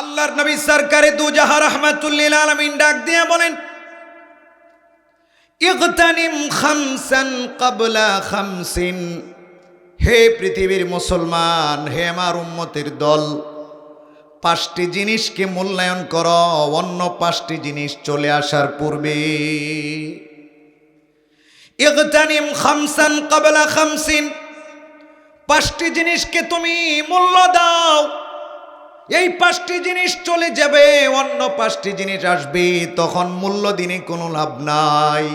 আল্লাহর নবী সরকারে দুজাহা রহমাতুল্লিল আলমিন ডাক দিয়ে বলেন, ইগতানিম খামসান কাবলা খামসিন। হে পৃথিবীর মুসলমান, হে আমার উম্মতের দল, পাঁচটি জিনিসকে মূল্যায়ন কর, অন্য পাঁচটি জিনিস চলে আসার পূর্বে। ইগতানিম খামসান কাবলা খামসিন। পাঁচটি জিনিসকে তুমি মূল্য দাও এই পাঁচটি জিনিস চলে যাবে, অন্য পাঁচটি জিনিস আসবে, তখন মূল্য দিনে কোনো লাভ নাই।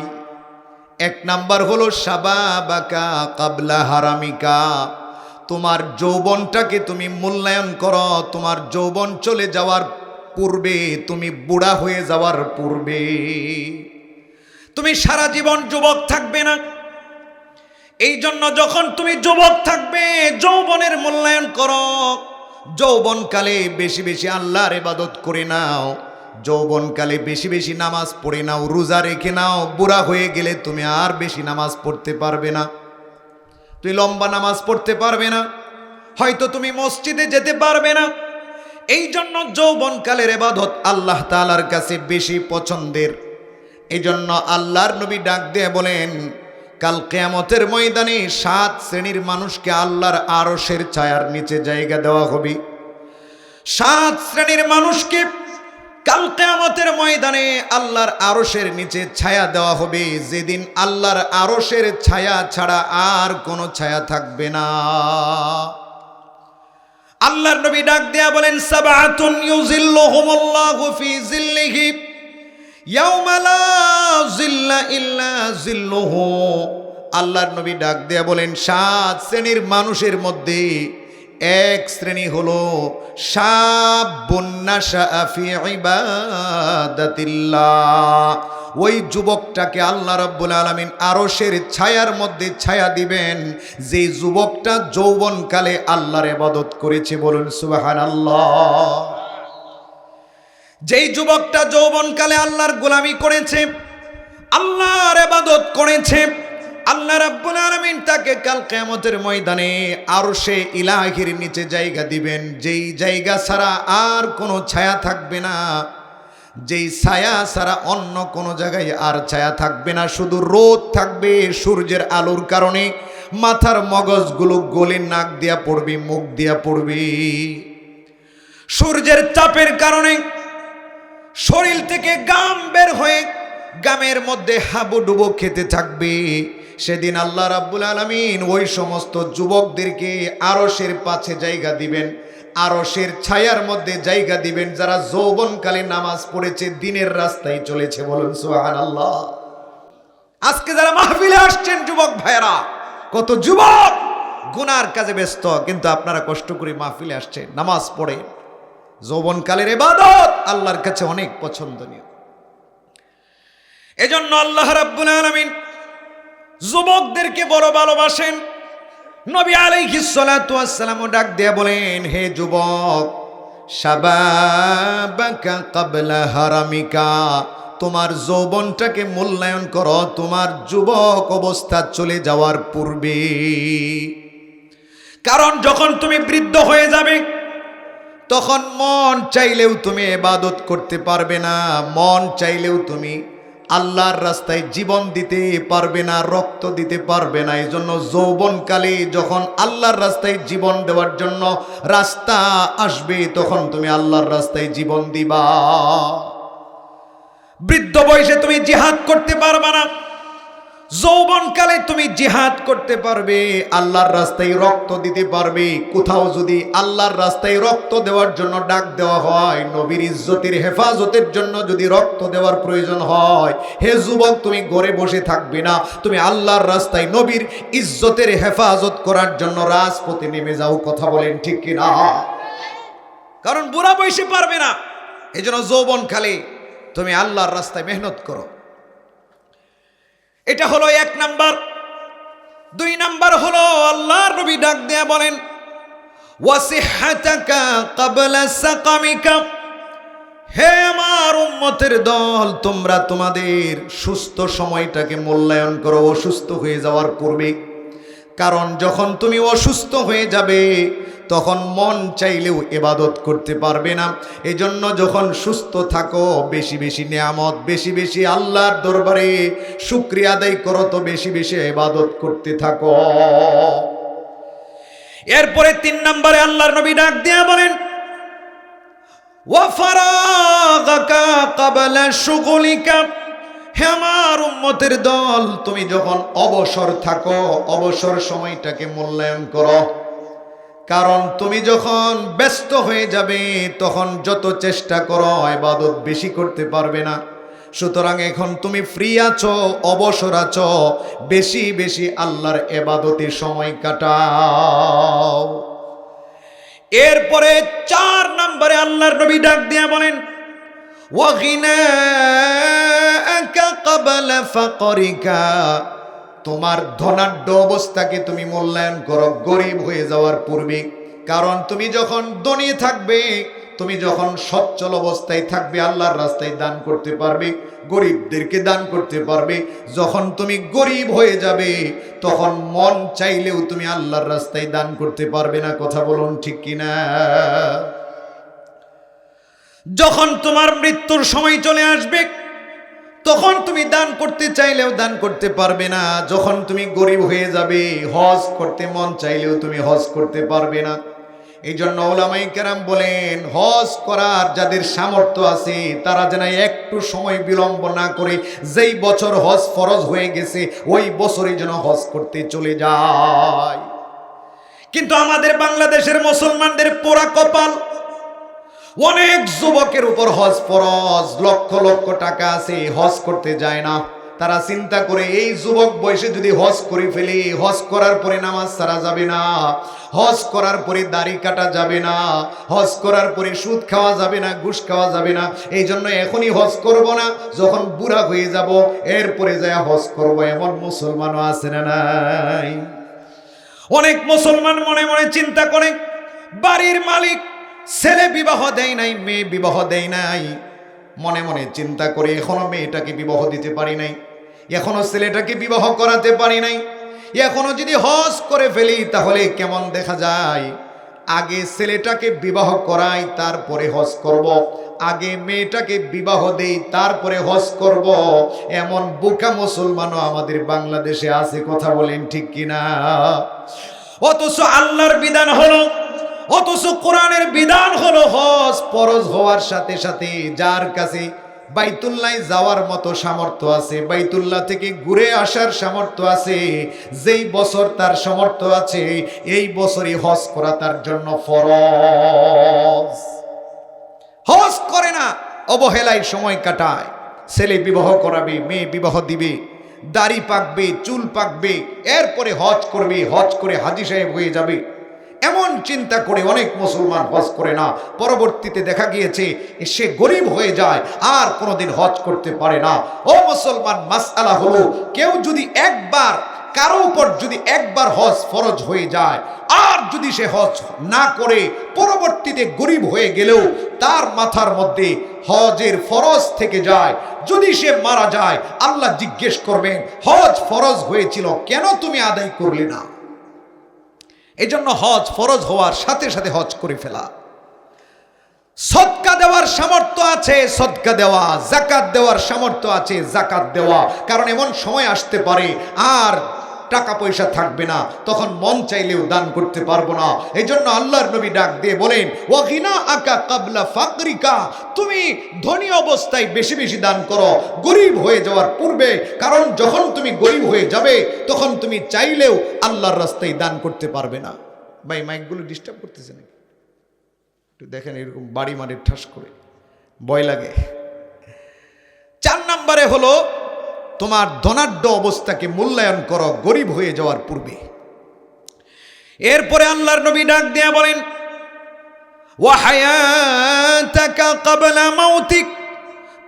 এক নাম্বার হলো, সাবাবাকা কাবলা হারামিকা। তোমার যৌবনটাকে তুমি মূল্যায়ন করো, তোমার যৌবন চলে যাওয়ার পূর্বে, তুমি বুড়া হয়ে যাওয়ার পূর্বে। তুমি সারা জীবন যুবক থাকবে না। এই জন্য যখন তুমি যুবক থাকবে, যৌবনের মূল্যায়ন করো। যৌবনকালে বেশি বেশি আল্লাহর ইবাদত করে নাও। যৌবনকালে বেশি বেশি নামাজ পড়ে নাও, রোজা রেখে নাও। বুড়া হয়ে গেলে তুমি আর বেশি নামাজ পড়তে পারবে না। তুই লম্বা নামাজ পড়তে পারবে না। হয়তো তুমি মসজিদে যেতে পারবে না। এই জন্য যৌবনকালের এবাদত আল্লাহ তালার কাছে বেশি পছন্দের। এই জন্য আল্লাহর নবী ডাক দিয়ে বলেন কাল কেয়ামতের ময়দানে সাত শ্রেণির মানুষকে আল্লাহর আরসের ছায়ার নিচে জায়গা দেওয়া হবে। সাত শ্রেণির মানুষকে কাল কেয়ামতের ময়দানে আল্লাহর আরসের নিচে ছায়া দেওয়া হবে। যেদিন আল্লাহর আরসের ছায়া ছাড়া আর কোনো ছায়া থাকবে না। আল্লাহর নবী ডাক দেয়া বলেন, সাবাতুন ইউজিল্লুহুমুল্লাহু ফি জিল্লিহি আল্লাহর নবী ডাক দেয়া বলেন, সাত শ্রেণির মানুষের মধ্যে এক শ্রেণি হলো ওই যুবকটাকে আল্লাহ রব্বুল আলমিন আরশের ছায়ার মধ্যে ছায়া দিবেন, যে যুবকটা যৌবনকালে আল্লাহর এবাদত করেছে বলুন সুবাহান আল্লাহ যেই যুবকটা যৌবনকালে আল্লাহর গোলামি করেছে, আল্লাহর এবাদত করেছে, আল্লাহ রাব্বুল আলামিন তাকে কাল কিয়ামতের ময়দানে আরশে ইলাহির নিচে জায়গা দিবেন। যেই জায়গা ছাড়া আর কোনো ছায়া থাকবে না, যেই ছায়া ছাড়া অন্য কোনো জায়গায় আর ছায়া থাকবে না, শুধু রোদ থাকবে সূর্যের আলোর কারণে, মাথার মগজগুলো গলে নাক দিয়া পড়বে, মুখ দিয়া পড়বে। সূর্যের চাপের কারণে শরীর থেকে গাম বের হয়ে গামের মধ্যে হাবুডুবো খেতে থাকবে। সেদিন আল্লাহ রাব্বুল আলমিন ওই সমস্ত যুবকদেরকে আরসের পাশে জায়গা দিবেন আরসের ছায়ার মধ্যে জায়গা দিবেন, যারা যৌবনকালে নামাজ পড়েছে, দিনের রাস্তায় চলেছে বলুন সোহান আল্লাহ আজকে যারা মাহফিলে আসছেন যুবক ভাইরা কত যুবক গুনার কাজে ব্যস্ত, কিন্তু আপনারা কষ্ট করে মাহফিলে আসছেন নামাজ পড়ে। যৌবনকালের এবাদত আল্লাহর কাছে অনেক পছন্দনীয়। এজন্য আল্লাহ রাব্বুল আলামিন যুবকদেরকে বড় ভালোবাসেন। নবী আলাইহিস সালাতু ডাক দিয়ে বলেন, হে যুবক, শাবাবাকা ক্বাবলা হারামিকা, তোমার যৌবনটাকে মূল্যায়ন করো, তোমার যুবক অবস্থা চলে যাওয়ার পূর্বে। কারণ যখন তুমি বৃদ্ধ হয়ে যাবে তখন মন চাইলেও তুমি এবাদত করতে পারবে না, মন চাইলেও তুমি আল্লাহর রাস্তায় জীবন দিতে পারবে না, রক্ত দিতে পারবে না। এই জন্য যৌবনকালে যখন আল্লাহর রাস্তায় জীবন দেওয়ার জন্য রাস্তা আসবে, তখন তুমি আল্লাহর রাস্তায় জীবন দিবা। বৃদ্ধ বয়সে তুমি জিহাদ করতে পারবে না। যৌবনকালে তুমি জিহাদ করতে পারবে, আল্লাহর রাস্তায় রক্ত দিতে পারবে। কোথাও যদি আল্লাহর রাস্তায় রক্ত দেওয়ার জন্য ডাক দেওয়া হয়, নবীর ইজ্জতের হেফাজতের জন্য যদি রক্ত দেওয়ার প্রয়োজন হয়, হে যুবক, তুমি ঘরে বসে থাকবে না। তুমি আল্লাহর রাস্তায় নবীর ইজ্জতের হেফাজত করার জন্য রাজপথে নেমে যাও, কথা বলেন ঠিক কিনা? কারণ বুড়া বয়সে পারবে না। এই জন্য যৌবনকালে তুমি আল্লাহর রাস্তায় মেহনত করো। এটা হলো এক নাম্বার। দুই নাম্বার হলো আল্লাহর নবী ডাক দেয়া বলেন হে আমার উম্মতের দল, তোমরা তোমাদের সুস্থ সময়টাকে মূল্যায়ন করো, অসুস্থ হয়ে যাওয়ার পূর্বে কারণ যখন তুমি অসুস্থ হয়ে যাবে তখন মন চাইলেও এবাদত করতে পারবে না। এই জন্য যখন সুস্থ থাকো, বেশি বেশি নিয়ামত, বেশি বেশি আল্লাহর দরবারে শুক্রিয়া আদায় করো তো বেশি বেশি এবাদত করতে থাকো। এরপরে তিন নম্বরে আল্লাহর নবী ডাক দিয়া বলেন উম্মতের দল, তুমি যখন অবসর থাকো, অবসর সময়টাকে মূল্যায়ন করো। কারণ তুমি যখন ব্যস্ত হয়ে যাবে, তখন যত চেষ্টা করো, ইবাদত বেশি করতে পারবে না। সুতরাং এখন তুমি ফ্রি আছো, অবসর আছো, বেশি বেশি আল্লাহর এবাদতে সময় কাটাও। এরপরে চার নম্বরে আল্লাহর নবী ডাক দিয়া বলেন ওয়াগিনাকা ক্বাবলা ফাকরিকা। তোমার ধনাঢ্য অবস্থাকে তুমি মূল্যায়ন করো, গরিব হয়ে যাওয়ার পূর্বে। কারণ তুমি যখন ধনী থাকবে, তুমি যখন সচ্ছল অবস্থায় থাকবে, আল্লাহর রাস্তায় দান করতে পারবে, গরিবদেরকে দান করতে পারবে। যখন তুমি গরিব হয়ে যাবে, তখন মন চাইলেও তুমি আল্লাহর রাস্তায় দান করতে পারবে না। কথা বলুন ঠিক কিনা? যখন তোমার মৃত্যুর সময় চলে আসবে তখন তুমি দান করতে চাইলেও দান করতে পারবে না। যখন তুমি গরিব হয়ে যাবে, হজ করতে মন চাইলেও তুমি হজ করতে পারবে না। এই জন্য ওলামাই কেরাম বলেন, হজ করার যাদের সামর্থ্য আছে, তারা যেন একটু সময় বিলম্ব না করে, যেই বছর হজ ফরজ হয়ে গেছে, ওই বছরই যেন হজ করতে চলে যায়। কিন্তু আমাদের বাংলাদেশের মুসলমানদের পোড়া কপাল অনেক যুবকের উপর হজ ফরজ, লক্ষ লক্ষ টাকা আছে, হজ করতে যায় না। তারা চিন্তা করে, এই যুবক বয়সে যদি হজ করে ফেলি, হজ করার পরে নামাজ সারা যাবে না, হজ করার পরে দাড়ি কাটা যাবে না, হজ করার পরে সুদ খাওয়া যাবে না, ঘুষ খাওয়া যাবে না, এই জন্য এখনই হজ করব না, যখন বুড়া হয়ে যাব, এরপরে যায় হজ করব, এমন মুসলমানও আছে না নাই। অনেক মুসলমান মনে মনে চিন্তা করে, বাড়ির মালিক ছেলে বিবাহ দেয় নাই, মেয়ে বিবাহ দেয় নাই মনে মনে চিন্তা করে এখনও মেয়েটাকে বিবাহ দিতে পারি নাই, এখনও ছেলেটাকে বিবাহ করাতে পারি নাই এখনও যদি হজ করে ফেলি তাহলে কেমন দেখা যায় আগে ছেলেটাকে বিবাহ করাই, তারপরে হজ করব। আগে মেয়েটাকে বিবাহ দেই, তারপরে হজ করব। এমন বোকা মুসলমানও আমাদের বাংলাদেশে আছে, কথা বলেন ঠিক কিনা অথচ আল্লাহর বিধান হলো অথচ কোরআনের বিধান হলো হজ, ফরজ হওয়ার সাথে সাথে যার কাছে বাইতুল্লাহ যাওয়ার মতো সামর্থ্য আছে, বাইতুল্লাহ থেকে ঘুরে আসার সামর্থ্য আছে, যেই বছর তার সামর্থ্য আছে, এই বছরই হজ করা তার জন্য ফরজ। হজ করে না, অবহেলায় সময় কাটায়, ছেলে বিবাহ করাবে, মেয়ে বিবাহ দিবে, দাড়ি পাকবে, চুল পাকবে, এরপরে হজ করবে, হজ করে হাজি সাহেব হয়ে যাবে। এমন চিন্তা করে অনেক মুসলমান হজ করে না। পরবর্তীতে দেখা গিয়েছে, সে গরিব হয়ে যায়, আর কোনোদিন হজ করতে পারে না। ও মুসলমান মাসালা হলো, কেউ যদি একবার, কারও উপর যদি একবার হজ ফরজ হয়ে যায়, আর যদি সে হজ না করে, পরবর্তীতে গরিব হয়ে গেলেও তার মাথার মধ্যে হজের ফরজ থেকে যায়। যদি সে মারা যায়, আল্লাহ জিজ্ঞেস করবেন, হজ ফরজ হয়েছিল, কেন তুমি আদায় করলে না? এই জন্য হজ ফরজ হওয়ার সাথে সাথে হজ করে ফেলা। সৎকা দেওয়ার সামর্থ্য আছে সৎকা দেওয়া জাকাত দেওয়ার সামর্থ্য আছে জাকাত দেওয়া। কারণ এমন সময় আসতে পারে, আর টাকা পয়সা থাকবে না, তখন মন চাইলেও দান করতে পারব না। এই জন্য আল্লাহর নবী ডাক দিয়ে বলেন, ওয়াগিনা আকা কাবলা ফাকরিকা, তুমি ধনী অবস্থায় বেশি বেশি দান করো, গরিব হয়ে যাওয়ার পূর্বে, কারণ যখন তুমি গরিব হয়ে যাবে, তখন তুমি চাইলেও আল্লাহর রাস্তায় দান করতে পারবে না। ভাই, মাইকগুলো ডিস্টার্ব করতেছে নাকি? একটু দেখেন এরকম বাড়ি মারে ঠাস করে, ভয় লাগে। চার নম্বরে হলো তোমার ধনাঢ্য অবস্থাকে মূল্যায়ন করো, গরিব হয়ে যাওয়ার পূর্বে। এরপরে আল্লাহর নবী ডাক দিয়া বলেন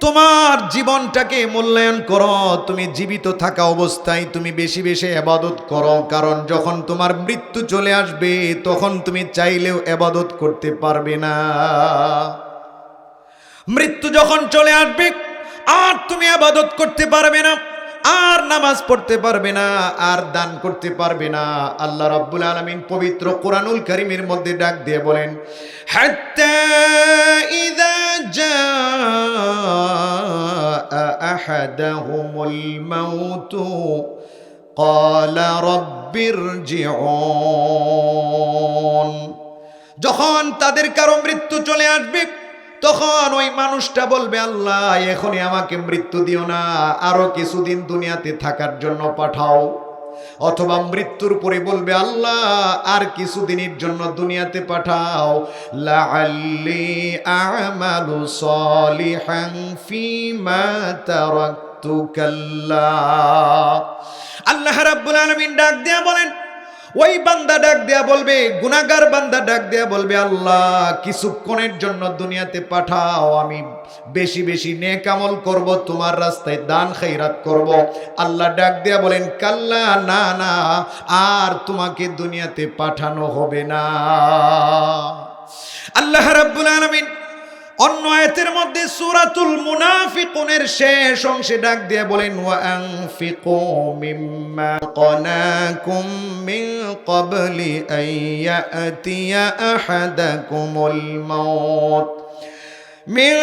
তোমার জীবনটাকে মূল্যায়ন করো, তুমি জীবিত থাকা অবস্থায় তুমি বেশি বেশি এবাদত করো, কারণ যখন তোমার মৃত্যু চলে আসবে, তখন তুমি চাইলেও এবাদত করতে পারবে না। মৃত্যু যখন চলে আসবে আর তুমি আবাদত করতে পারবে না আর নামাজ পড়তে পারবে না আর দান করতে পারবে না আল্লাহ রাব্বুল আলামিন পবিত্র কোরআনুল কারীমের মধ্যে ডাক দিয়ে বলেন হাত্তা ইযা জাআ আহাদাহুমুল মাউতু قال رب ارجعون যখন তাদের কারো মৃত্যু চলে আসবে তখন ওই মানুষটা বলবে, আল্লাহ, এখনই আমাকে মৃত্যু দিও না। আরও কিছুদিন দুনিয়াতে থাকার জন্য পাঠাও। অথবা মৃত্যুর পরে বলবে, আল্লাহ, আর কিছুদিনের জন্য দুনিয়াতে পাঠাও। আমালু আল্লাহ রাব্বুল আলামিন ডাক দিয়া বলেন ওই বান্দা ডাক দেয়া বলবে গুনাগার বান্দা ডাক দেয়া বলবে, আল্লাহ, কিছুক্ষণের জন্য দুনিয়াতে পাঠাও, আমি বেশি বেশি নেক আমল করব, তোমার রাস্তায় দান খৈরাত করব। আল্লাহ ডাক দেয়া বলেন, কাল্লা, না না, আর তোমাকে দুনিয়াতে পাঠানো হবে না। আল্লাহ রাব্বুল আলামিন অন্য আয়াতের মধ্যে সূরাতুল মুনাফিকুনের শেষ অংশে ডাক দিয়ে বলেন ওয়া আনফিকু মিম্মা قناكم من قبل أن يأتي أحدكم الموت من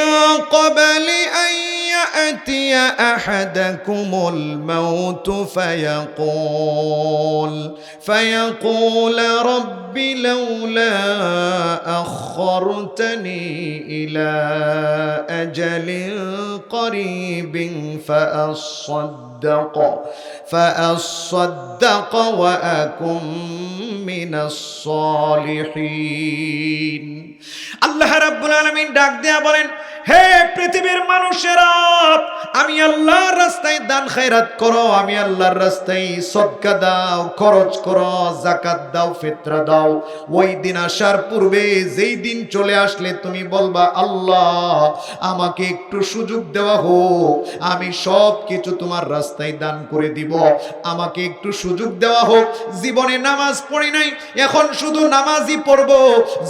قبل أن يأتي أحدكم الموت فيقول فيقول رب لولا أخرتني إلى أجل قريب فأصدق فأصدق وأكن من الصالحين আল্লাহ রাব্বুল আলামিন ডাক দেয়া বলেন হে পৃথিবীর মানুষেরা, আমি আল্লাহর রাস্তায় দান খায়রাত করো, আমি আল্লাহর রাস্তায় সদকা দাও, খরচ করো জাকাত দাও, ফিতরা দাও। ওই দিন আসার পূর্বে যেই দিন চলে আসলে তুমি বলবা, আল্লাহ, আমাকে একটু সুযোগ দেওয়া হোক, আমি সব কিছু তোমার রাস্তায় দান করে দিব। আমাকে একটু সুযোগ দেওয়া হোক। জীবনে নামাজ পড়ি নাই, এখন শুধু নামাজই পড়ব।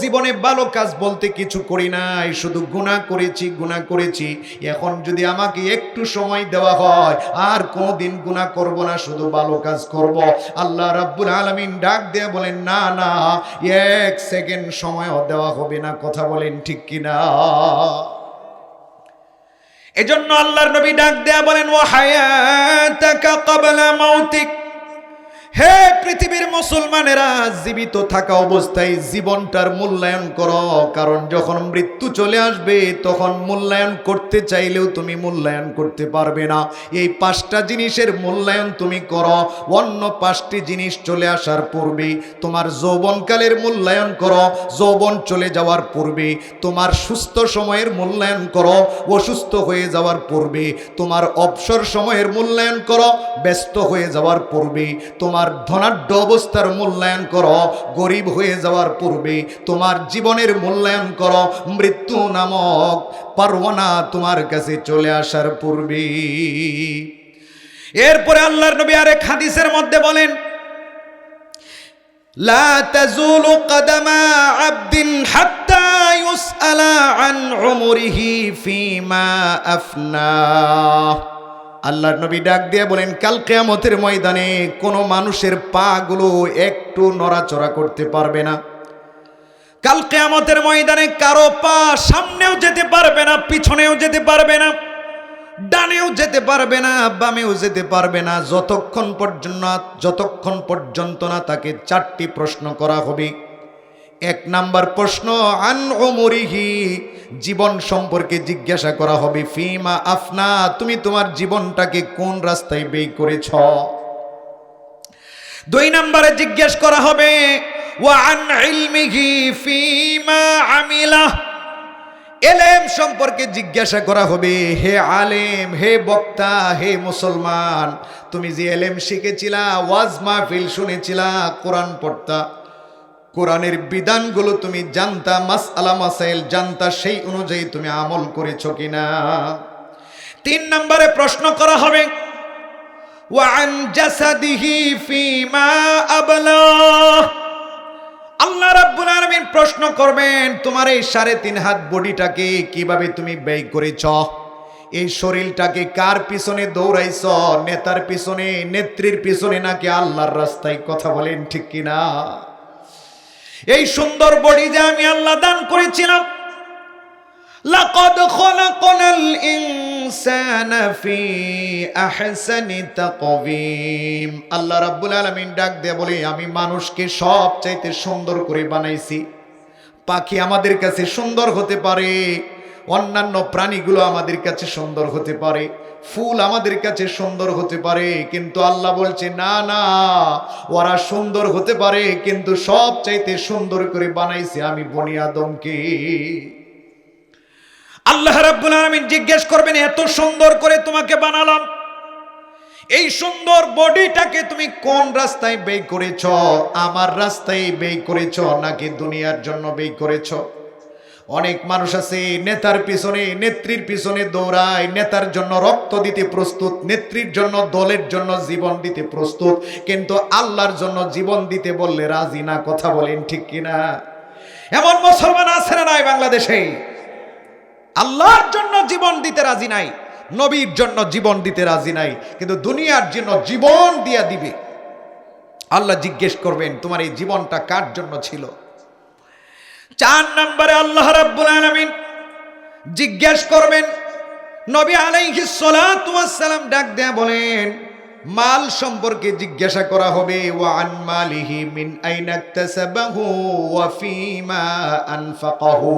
জীবনে ভালো কাজ বলতে কিছু করি নাই, শুধু গুনাহ করেছি গুনাহ করেছি। এখন যদি আমাকে একটু সময় দেওয়া হয়, আর কোনোদিন গুনাহ করব না, শুধু ভালো কাজ করব। আল্লাহ রাব্বুল আলামিন ডাক দিয়ে বলেন, না না, এক সেকেন্ড সময়ও দেওয়া হবে না। কথা বলেন ঠিক কিনা? এজন্য আল্লাহর নবী ডাক দেয়া বলেন ও হায়াতাকা ক্বাবলা মাউতিক। হে পৃথিবীর মুসলমানেরা, জীবিত থাকা অবস্থায় জীবনটার মূল্যায়ন করো। কারণ যখন মৃত্যু চলে আসবে, তখন মূল্যায়ন করতে চাইলেও তুমি মূল্যায়ন করতে পারবে না। এই পাঁচটা জিনিসের মূল্যায়ন তুমি করো। অন্য পাঁচটি জিনিস চলে আসার পূর্বে তোমার যৌবনকালের মূল্যায়ন করো। যৌবন চলে যাওয়ার পূর্বে তোমার সুস্থ সময়ের মূল্যায়ন করো। অসুস্থ হয়ে যাওয়ার পূর্বে তোমার অবসর সময়ের মূল্যায়ন করো। ব্যস্ত হয়ে যাওয়ার পূর্বে তোমার ধনাঢ্য অবস্থার মূল্যায়ন করো। গরিব হয়ে যাওয়ার পূর্বে তোমার জীবনের মূল্যায়ন করো। মৃত্যু নামক পারওয়ানা তোমার কাছে চলে আসার পূর্বে। এরপরে আল্লাহর নবী আরে খাদিসের মধ্যে বলেন, লা তাজুলু কাদামা আবদিন হাত্তা ইউসআলা আন উমরিহি ফিমা আফনা। আল্লাহর নবী ডাক দিয়ে বলেন, কাল কেয়ামতের ময়দানে কোনো মানুষের পা গুলো একটু নড়াচড়া করতে পারবে না। কাল কেয়ামতের ময়দানে কারও পা সামনেও যেতে পারবে না, পিছনেও যেতে পারবে না, ডানেও যেতে পারবে না, বামেও যেতে পারবে না। যতক্ষণ পর্যন্ত যতক্ষণ পর্যন্ত না তাকে চারটি প্রশ্ন করা হবে। এক নাম্বার প্রশ্ন, আন ওমরিহি জীবন সম্পর্কে জিজ্ঞাসা করা হবে, ফিমা আফনা, তুমি তোমার জীবনটাকে কোন রাস্তায় ব্যয় করেছ? দুই নম্বরে জিজ্ঞেস করা হবে, ওয়া আন ইলমিহি ফিমা আমিলা? এলেম সম্পর্কে জিজ্ঞাসা করা হবে, হে আলেম, হে বক্তা, হে মুসলমান, তুমি যে এলেম শিখেছিলা, ওয়াজ মাহফিল শুনেছিলা, কোরআন পড়তা? কোরআনের বিধানগুলো তুমি জানতা মাস আলা মাসাইল জানতা, সেই অনুযায়ী তুমি আমল করেছ কিনা? তিন নম্বরে প্রশ্ন করা হবে ওয়ান জাসাদিহি ফিমা আবলা? আল্লাহ রাব্বুল আলামিন প্রশ্ন করবেন, তোমার এই সাড়ে তিন হাত বডিটাকে কীভাবে তুমি ব্যয় করেছ? এই শরীরটাকে কার পিছনে দৌড়াইছ? নেতার পিছনে, নেত্রীর পিছনে নাকি আল্লাহর রাস্তায় কথা বলেন ঠিক কিনা? এই সুন্দর বডি যে আমি আল্লাহ দান করেছিলাম, লাকাদ খলাকনাল ইনসানা ফি আহসানি তাকওয়িম। আল্লাহ রাব্বুল আলামিন ডাক দিয়ে বলে, আমি মানুষকে সবচাইতে সুন্দর করে বানাইছি। পাখি আমাদের কাছে সুন্দর হতে পারে, অন্যান্য প্রাণীগুলো আমাদের কাছে সুন্দর হতে পারে। ফুল আমাদের কাছে সুন্দর হতে পারে, কিন্তু আল্লাহ বলছে, না না, ওরা সুন্দর হতে পারে, কিন্তু সব চাইতে সুন্দর করে বানাইছে আমি বনি আদমকে। আল্লাহ রাব্বুল আলামিন জিজ্ঞেস করবেন, এত সুন্দর করে তোমাকে বানালাম। এই সুন্দর বডিটাকে তুমি কোন রাস্তায় ব্যয় করেছ? আমার রাস্তায় ব্যয় করেছ নাকি দুনিয়ার জন্য ব্যয় করেছ? অনেক মানুষ আছে, নেতার পিছনে, নেত্রীর পিছনে দৌড়ায়, নেতার জন্য রক্ত দিতে প্রস্তুত, নেত্রীর জন্য, দলের জন্য জীবন দিতে প্রস্তুত, কিন্তু আল্লাহর জন্য জীবন দিতে বললে রাজি না, কথা বলেন ঠিক কিনা? এমন মুসলমান আছে না নাই বাংলাদেশে? আল্লাহর জন্য জীবন দিতে রাজি নাই, নবীর জন্য জীবন দিতে রাজি নাই, কিন্তু দুনিয়ার জন্য জীবন দিয়া দিবে। আল্লাহ জিজ্ঞেস করবেন, তোমার এই জীবনটা কার জন্য ছিল? চার নম্বরে আল্লাহ রাব্বুল আলামিন জিজ্ঞেস করবেন, নবী আলাইহিস সালাতু সালাম ডাক দেয়া বলেন, মাল সম্পর্কে জিজ্ঞাসা করা হবে, ওয়া আন মালিহি মিন আইনাক্তাসাবাহু ওয়া ফিমা আনফাকাহু?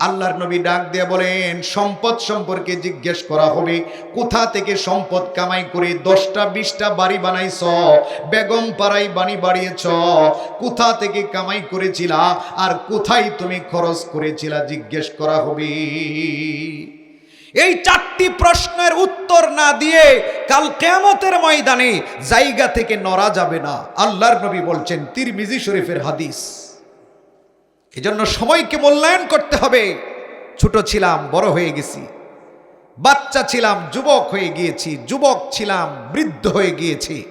আল্লাহর নবী ডাক দিয়ে বলেন, সম্পদ সম্পর্কে জিজ্ঞেস করা হবে। কোথা থেকে সম্পদ কামাই করে দশটা, বিশটা বাড়ি বানাইছ? বেগম পাড়াই বাণী বাড়িয়েছ। কোথা থেকে কামাই করেছিলা? আর কোথায় তুমি খরচ করেছিলা? জিজ্ঞেস করা হবে। এই চারটি প্রশ্নের উত্তর না দিয়ে কাল কেয়ামতের ময়দানে জায়গা থেকে নড়া যাবে না। আল্লাহর নবী বলছেন, তিরমিজি শরীফের হাদিস। এজন্য সময়কে মূল্যায়ন করতে হবে। ছোট ছিলাম, বড় হয়ে গেছি। বাচ্চা ছিলাম, যুবক হয়ে গিয়েছি। যুবক ছিলাম, বৃদ্ধ হয়ে গিয়েছি।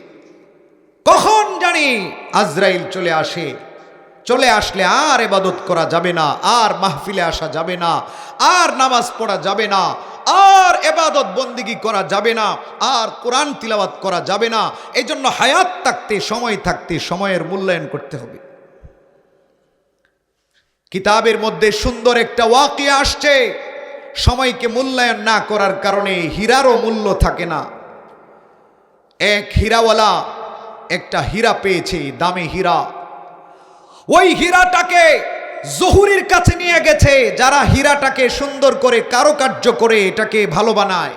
কখন জানি আজরাইল চলে আসে। চলে আসলে আর এবাদত করা যাবে না, আর মাহফিলে আসা যাবে না, আর নামাজ পড়া যাবে না, আর এবাদত বন্দিগি করা যাবে না, আর কোরআন তিলাবাত করা যাবে না। এই জন্য হায়াত থাকতে, সময় থাকতে, সময়ের মূল্যায়ন করতে হবে। কিতাবের মধ্যে সুন্দর একটা ওয়াকিয়া আসছে। সময়কে মূল্যায়ন না করার কারণে হীরারও মূল্য থাকে না। এক হীরাওয়ালা একটা হীরা পেয়েছে, দামি হীরা। ওই হীরাটাকে জহুরির কাছে নিয়ে গেছে, যারা হীরাটাকে সুন্দর করে, কারুকার্য করে এটাকে ভালো বানায়।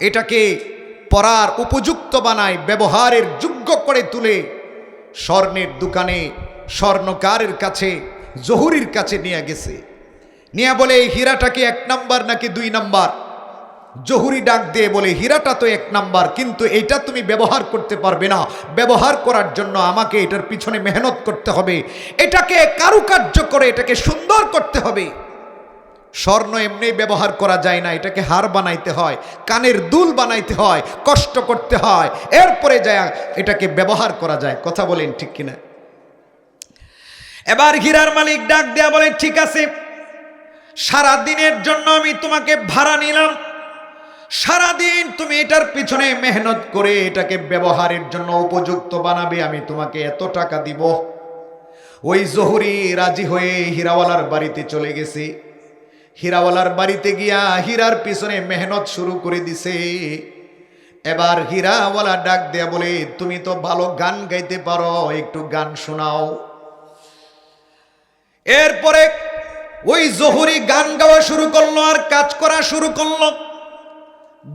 এটাকে পরার উপযুক্ত বানায়, ব্যবহারের যোগ্য করে তুলে স্বর্ণের দোকানে, স্বর্ণকারের কাছে জহুরির কাছে নিয়ে গেছে। নিয়ে বলে, এই হীরাটা কি এক নাম্বার নাকি দুই নাম্বার? জহুরি ডাক দিয়ে বলে, হীরাটা তো এক নাম্বার, কিন্তু এটা তুমি ব্যবহার করতে পারবে না। ব্যবহার করার জন্য আমাকে এটার পিছনে মেহনত করতে হবে। এটাকে কারুকার্য করে এটাকে সুন্দর করতে হবে। স্বর্ণ এমনি ব্যবহার করা যায় না, এটাকে হার বানাইতে হয়, কানের দুল বানাইতে হয়, কষ্ট করতে হয়। এরপরে যায়, এটাকে ব্যবহার করা যায়। কথা বলেন ঠিক কিনা? এবার হীরার মালিক ডাক দেয়া বলে, ঠিক আছে সারা দিনের জন্য আমি তোমাকে ভাড়া নিলাম। সারাদিন তুমি এটার পিছনে মেহনত করে এটাকে ব্যবহারের জন্য উপযুক্ত বানাবে, আমি তোমাকে এত টাকা দিব। ওই জহুরি রাজি হয়ে হীরাওয়ালার বাড়িতে চলে গেছে। হীরাওয়ালার বাড়িতে গিয়া হীরার পিছনে মেহনত শুরু করে দিছে। এবার হীরাওয়ালা ডাক দেয়া বলে, তুমি তো ভালো গান গাইতে পারো, একটু গান শোনাও। এরপরে ওই জহুরি গান গাওয়া শুরু করল আর কাজ করা শুরু করল।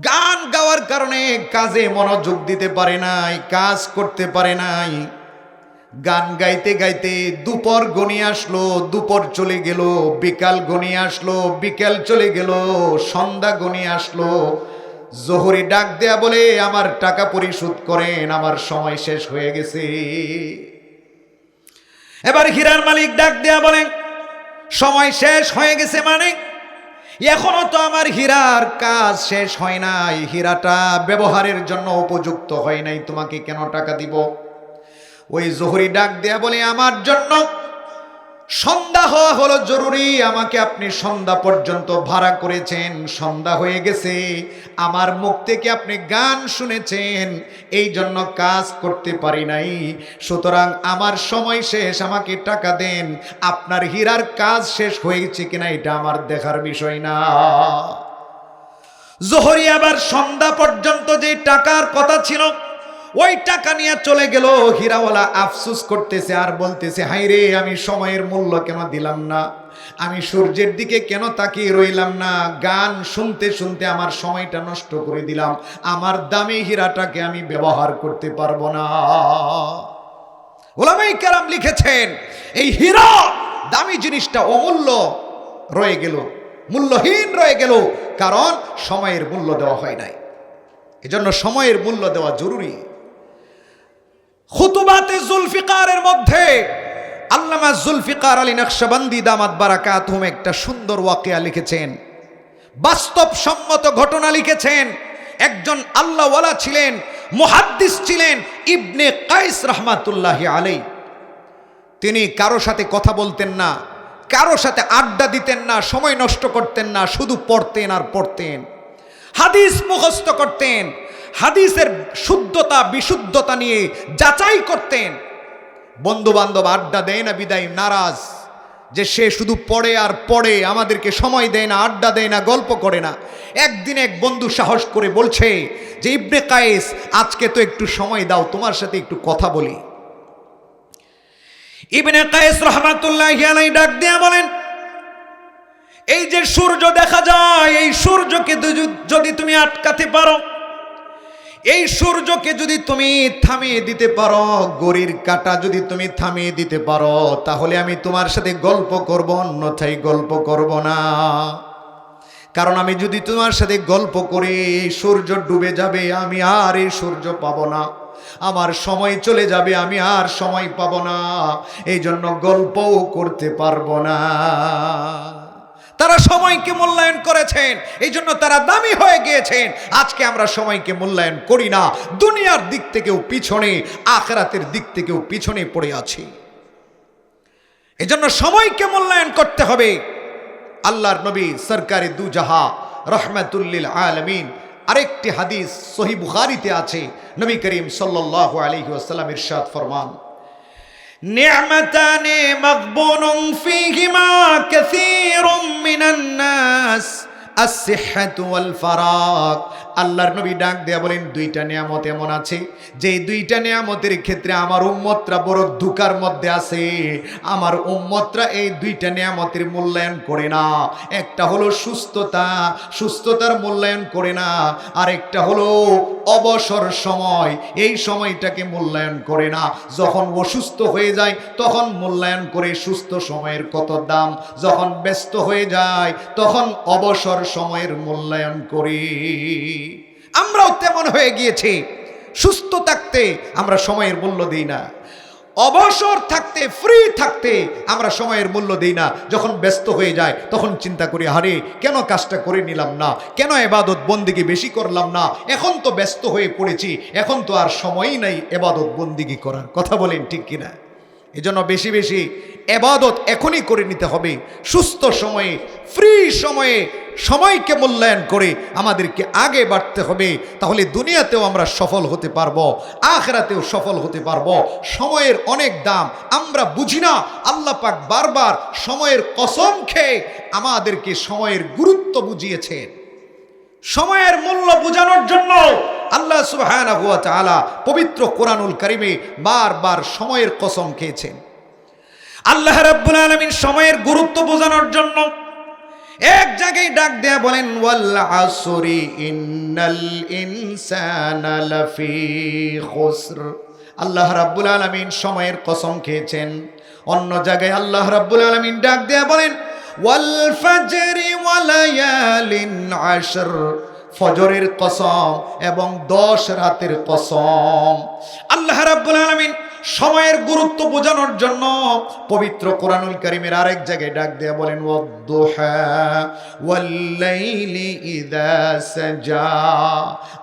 গান গাওয়ার কারণে কাজে মনোযোগ দিতে পারে নাই, কাজ করতে পারে নাই। গান গাইতে গাইতে দুপুর গনিয়ে আসলো, দুপর চলে গেল, বিকাল গনিয়ে আসলো, বিকাল চলে গেল, সন্ধ্যা গনিয়ে আসলো। জহুরি ডাক দেয়া বলে, আমার টাকা পরিশোধ করেন, আমার সময় শেষ হয়ে গেছে। এবার হীরার মালিক ডাক দেয়া বলেন সময় শেষ হয়ে গেছে মানে? এখনও তো আমার হীরার কাজ শেষ হয় নাই। হীরাটা ব্যবহারের জন্য উপযুক্ত হয় নাই। তোমাকে কেন টাকা দিব? ওই জহরি ডাক দেয়া বলে, আমার জন্য সন্ধ্যা হওয়া হলো জরুরি, আমাকে আপনি সন্ধ্যা পর্যন্ত ভাড়া করেছেন, সন্ধ্যা হয়ে গেছে। আমার মুখ থেকে আপনি গান শুনেছেন এই জন্য কাজ করতে পারি নাই। সুতরাং আমার সময় শেষ, আমাকে টাকা দেন। আপনার হীরার কাজ শেষ হয়েছে কিনা, এটা আমার দেখার বিষয় না। জোহরি আবার সন্ধ্যা পর্যন্ত যে টাকার কথা ছিল ওই টাকা নিয়ে চলে গেল, হীরাওয়ালা আফসুস করতেছে আর বলতেছে হাই রে আমি সময়ের মূল্য কেন দিলাম না? আমি সূর্যের দিকে কেন তাকিয়ে রইলাম না? গান শুনতে শুনতে আমার সময়টা নষ্ট করে দিলাম। আমার দামি হীরাটাকে আমি ব্যবহার করতে পারব না। ওলামাই কেরাম লিখেছেন, এই হীরা দামি জিনিসটা অমূল্য রয়ে গেল, মূল্যহীন রয়ে গেল, কারণ সময়ের মূল্য দেওয়া হয় নাই। এজন্য সময়ের মূল্য দেওয়া জরুরি। খুতুবাতে জুলফিকারের মধ্যে আল্লামা জুলফিকার আলী নকশবন্দি দামাত বারাকাত একটা সুন্দর ওয়াকিয়া লিখেছেন। বাস্তব সম্মত ঘটনা লিখেছেন। একজন আল্লাহওয়ালা ছিলেন, মুহাদ্দিস ছিলেন, ইবনে কাইস রহমাতুল্লাহ আলাই তিনি কারও সাথে কথা বলতেন না, কারও সাথে আড্ডা দিতেন না, সময় নষ্ট করতেন না, শুধু পড়তেন আর পড়তেন। হাদিস মুখস্থ করতেন হাদিসের শুদ্ধতা, বিশুদ্ধতা নিয়ে যাচাই করতেন। বন্ধু বান্ধব আড্ডা দেয় না বিদায়, নারাজ। যে সে শুধু পড়ে আর পড়ে, আমাদেরকে সময় দেয় না, আড্ডা দেয় না, গল্প করে না। একদিন এক বন্ধু সাহস করে বলছে যে, ইবনে কায়েস, আজকে তো একটু সময় দাও, তোমার সাথে একটু কথা বলি। ইবনে কায়েস রহমাতুল্লাহ আলাই ডাক দিয়া বলেন, এই যে সূর্য দেখা যায়, এই সূর্যকে যদি তুমি আটকাতে পারো এই সূর্যকে যদি তুমি থামিয়ে দিতে পারো গড়ির কাটা যদি তুমি থামিয়ে দিতে পারো, তাহলে আমি তোমার সাথে গল্প করব, অন্যথায় গল্প করব না। কারণ আমি যদি তোমার সাথে গল্প করি সূর্য ডুবে যাবে, আমি আর এই সূর্য পাবো না। আমার সময় চলে যাবে, আমি আর সময় পাবো না। এই জন্য গল্পও করতে পারব না। তারা সময়কে মূল্যায়ন করেছেন এই জন্য তারা দামি হয়ে গিয়েছেন। আজকে আমরা সময়কে মূল্যায়ন করি না, দুনিয়ার দিক থেকেও পিছনে, আখরাতের দিক থেকেও পিছনে পড়ে আছি। এজন্য সময়কে মূল্যায়ন করতে হবে। আল্লাহর নবী সরকারি দুজাহা, রহমাতুল্লিল আলমিন, আরেকটি হাদিস সহি বুখারিতে আছে। নবী করিম সাল্লাল্লাহু আলাইহি ওয়াসাল্লাম ইরশাদ ফরমান। نعمتان مغبون فيهما كثير من الناس الصحة والفراغ আল্লাহর নবী ডাক দেয়া বলেন, দুইটা নিয়ামত এমন আছে যে দুইটা নিয়ামতের ক্ষেত্রে আমার উম্মতরা বড় ধুকার মধ্যে আছে। আমার উম্মতরা এই দুইটা নিয়ামতের মূল্যায়ন করে না। একটা হলো সুস্থতা, সুস্থতার মূল্যায়ন করে না। আর একটা হলো অবসর সময়, এই সময়টাকে মূল্যায়ন করে না। যখন অসুস্থ হয়ে যায়, তখন মূল্যায়ন করে সুস্থ সময়ের কত দাম। যখন ব্যস্ত হয়ে যায়, তখন অবসর সময়ের মূল্যায়ন করি। আমরাও তেমন হয়ে গিয়েছি। সুস্থ থাকতে আমরা সময়ের মূল্য দিই না। অবসর থাকতে ফ্রি থাকতে আমরা সময়ের মূল্য দিই না। যখন ব্যস্ত হয়ে যায়, তখন চিন্তা করি হারে কেন কাজটা করে নিলাম না? কেন এবাদত বন্দিগি বেশি করলাম না? এখন তো ব্যস্ত হয়ে পড়েছি, এখন তো আর সময়ই নাই এবাদত বন্দিগি করার। কথা বলেন ঠিক কিনা? এজন্য বেশি বেশি এবাদত এখনই করে নিতে হবে। সুস্থ সময়ে, ফ্রি সময়ে, সময়কে মূল্যায়ন করে আমাদেরকে আগে বাড়তে হবে। তাহলে দুনিয়াতেও আমরা সফল হতে পারব, আখরাতেও সফল হতে পারব। সময়ের অনেক দাম, আমরা বুঝি না। আল্লাহ পাক বারবার সময়ের কসম খেয়ে আমাদেরকে সময়ের গুরুত্ব বুঝিয়েছেন। সময়ের মূল্য বোঝানোর জন্য আল্লাহ ওয়া তাআলা পবিত্র কোরআনুল কারিমে বারবার সময়ের কসম খেয়েছেন। আল্লাহ রাব্বুল আলামিন সময়ের গুরুত্ব বোঝানোর জন্য এক জায়গায় ডাক দেয়া বলেন, ওয়াল আসরি ইন্নাল ইনসানা লাফি খুসর। আল্লাহ রাব্বুল আলামিন সময়ের কসম খেয়েছেন। অন্য জায়গায় আল্লাহ রাব্বুল আলামিন ডাক দেয়া বলেন, ওয়াল ফাজরি ওয়ালায়ালিন আশর। ফজরের কসম এবং দশ রাতের কসম। আল্লাহ রাব্বুল আলামিন সময়ের গুরুত্ব বোঝানোর জন্য পবিত্র কোরআনুল করিমের আরেক জায়গায় ডাক দেয়া বলেন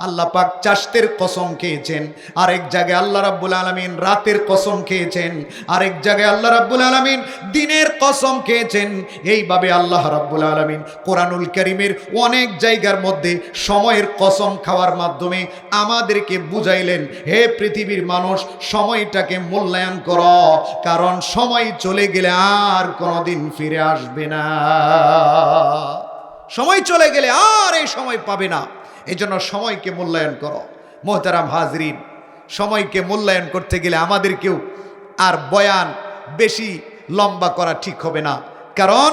আল্লাহ পাক চাষতের কসম খেয়েছেন, আরেক জায়গায় আল্লাহ রাব্বুল আলামিন রাতের কসম খেয়েছেন, আরেক জায়গায় আল্লাহ রাব্বুল আলামিন দিনের কসম খেয়েছেন। এইভাবে আল্লাহ রাব্বুল আলামিন কোরআনুল করিমের অনেক জায়গার মধ্যে সময়ের কসম খাওয়ার মাধ্যমে আমাদেরকে বুঝাইলেন, হে পৃথিবীর মানুষ, সময়টাকে মূল্যায়ন করো, কারণ সময় চলে গেলে আর কোনোদিন ফিরে আসবে না। সময় চলে গেলে আর এই সময় পাবে না। এই জন্য সময়কে মূল্যায়ন করো। মোহতারাম হাজরিন, সময়কে মূল্যায়ন করতে গেলে আমাদেরকেও আর বয়ান বেশি লম্বা করা ঠিক হবে না। কারণ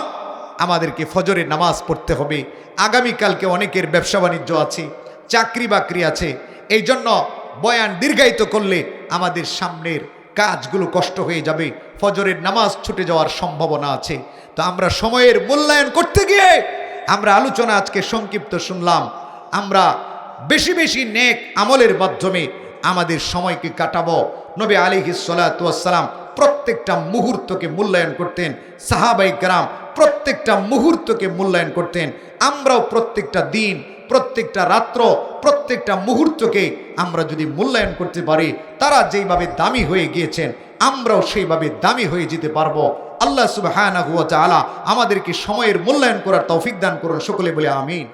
আমাদেরকে ফজরের নামাজ পড়তে হবে। আগামীকালকে অনেকের ব্যবসা বাণিজ্য আছে চাকরি বাকরি আছে। এই জন্য বয়ান দীর্ঘায়িত করলে আমাদের সামনের কাজগুলো কষ্ট হয়ে যাবে। ফজরের নামাজ ছুটে যাওয়ার সম্ভাবনা আছে। তো আমরা সময়ের মূল্যায়ন করতে গিয়ে আমরা আলোচনা আজকে সংক্ষিপ্ত শুনলাম। আমরা বেশি বেশি নেক আমলের মাধ্যমে আমাদের সময়কে কাটাবো। নবী আলী সালাম প্রত্যেকটা মুহূর্তকে মূল্যায়ন করতেন। সাহাবাই গ্রাম প্রত্যেকটা মুহূর্তকে মূল্যায়ন করতেন। আমরাও প্রত্যেকটা দিন প্রত্যেকটা রাত্র, প্রত্যেকটা মুহূর্তকে আমরা যদি মূল্যায়ন করতে পারি, তারা যেইভাবে দামি হয়ে গিয়েছেন, আমরাও সেইভাবে দামি হয়ে যেতে পারব। আল্লাহ সুবাহ আমাদেরকে সময়ের মূল্যায়ন করার তৌফিক দান করুন সকলে বলে আমিন।